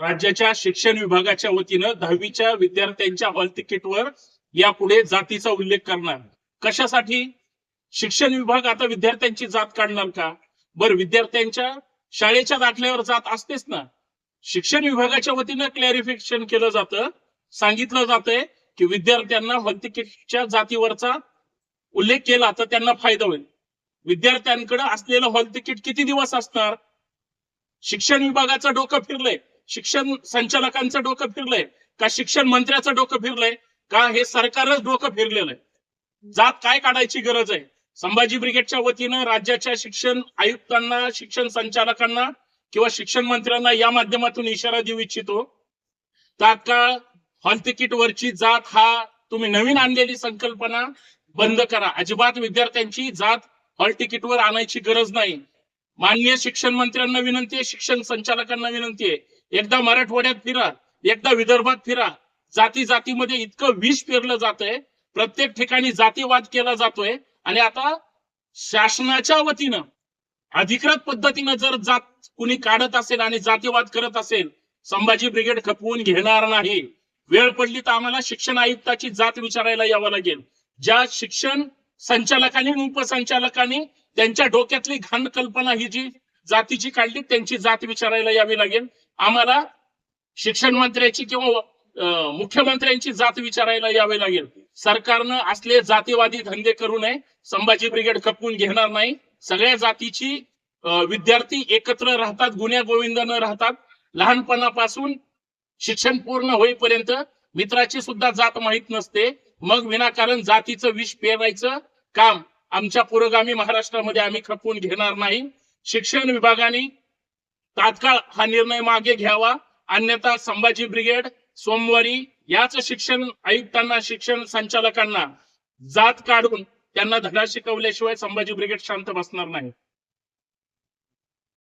राज्याच्या शिक्षण विभागाच्या वतीनं दहावीच्या विद्यार्थ्यांच्या हॉल तिकीटवर यापुढे जातीचा उल्लेख करणार. कशासाठी? शिक्षण विभाग आता विद्यार्थ्यांची जात काढणार का? बर विद्यार्थ्यांच्या शाळेच्या दाखल्यावर जात असतेच ना. शिक्षण विभागाच्या वतीनं क्लॅरिफिकेशन केलं जातं. सांगितलं जातंय की विद्यार्थ्यांना हॉल तिकीटच्या जातीवरचा उल्लेख केला तर त्यांना फायदा होईल. विद्यार्थ्यांकडे असलेलं हॉल तिकीट किती दिवस असणार? शिक्षण विभागाचं डोकं फिरलंय. शिक्षण संचालकांचं डोकं फिरलंय? का शिक्षण मंत्र्याचं डोकं फिरलंय? का हे सरकारच डोकं फिरलेलं आहे? जात काय काढायची गरज आहे? संभाजी ब्रिगेडच्या वतीनं राज्याच्या शिक्षण आयुक्तांना शिक्षण संचालकांना किंवा शिक्षण मंत्र्यांना या माध्यमातून इशारा देऊ इच्छितो. तात्काळ हॉल तिकीट वरची जात हा तुम्ही नवीन आणलेली संकल्पना बंद करा. अजिबात विद्यार्थ्यांची जात हॉल तिकीटवर आणायची गरज नाही. माननीय शिक्षण मंत्र्यांना विनंती आहे शिक्षण संचालकांना विनंती आहे. एकदा मराठवाड्यात फिरा एकदा विदर्भात फिरा. जाती जातीमध्ये इतकं विष पेरलं जात आहे प्रत्येक ठिकाणी जातीवाद केला जातोय. आणि आता शासनाच्या वतीनं अधिकृत पद्धतीनं जर जात कुणी काढत असेल आणि जातीवाद करत असेल संभाजी ब्रिगेड खपवून घेणार नाही. वेळ पडली तर आम्हाला शिक्षण आयुक्ताची जात विचारायला यावं लागेल. ज्या शिक्षण संचालकांनी उपसंचालकांनी त्यांच्या डोक्यातली घाण कल्पना ही जी जातीची काढली त्यांची जात विचारायला यावी लागेल. आम्हाला शिक्षण मंत्र्याची किंवा मुख्यमंत्र्यांची जात विचारायला यावे लागेल. सरकारनं असले जातीवादी धंदे करू नये संभाजी ब्रिगेड खपवून घेणार नाही. सगळ्या जातीची विद्यार्थी एकत्र राहतात गुन्ह्या न राहतात. लहानपणापासून शिक्षण पूर्ण होईपर्यंत मित्राची सुद्धा जात माहीत नसते. मग विनाकारण जातीचं विष पेरायचं काम आमच्या पुरोगामी महाराष्ट्रामध्ये आम्ही खपवून घेणार नाही. शिक्षण विभागाने तात्काळ हा निर्णय मागे घ्यावा. अन्यथा संभाजी ब्रिगेड सोमवारी याच शिक्षण आयुक्तांना शिक्षण संचालकांना जात काढून त्यांना धडा शिकवल्याशिवाय संभाजी ब्रिगेड शांत बसणार नाही.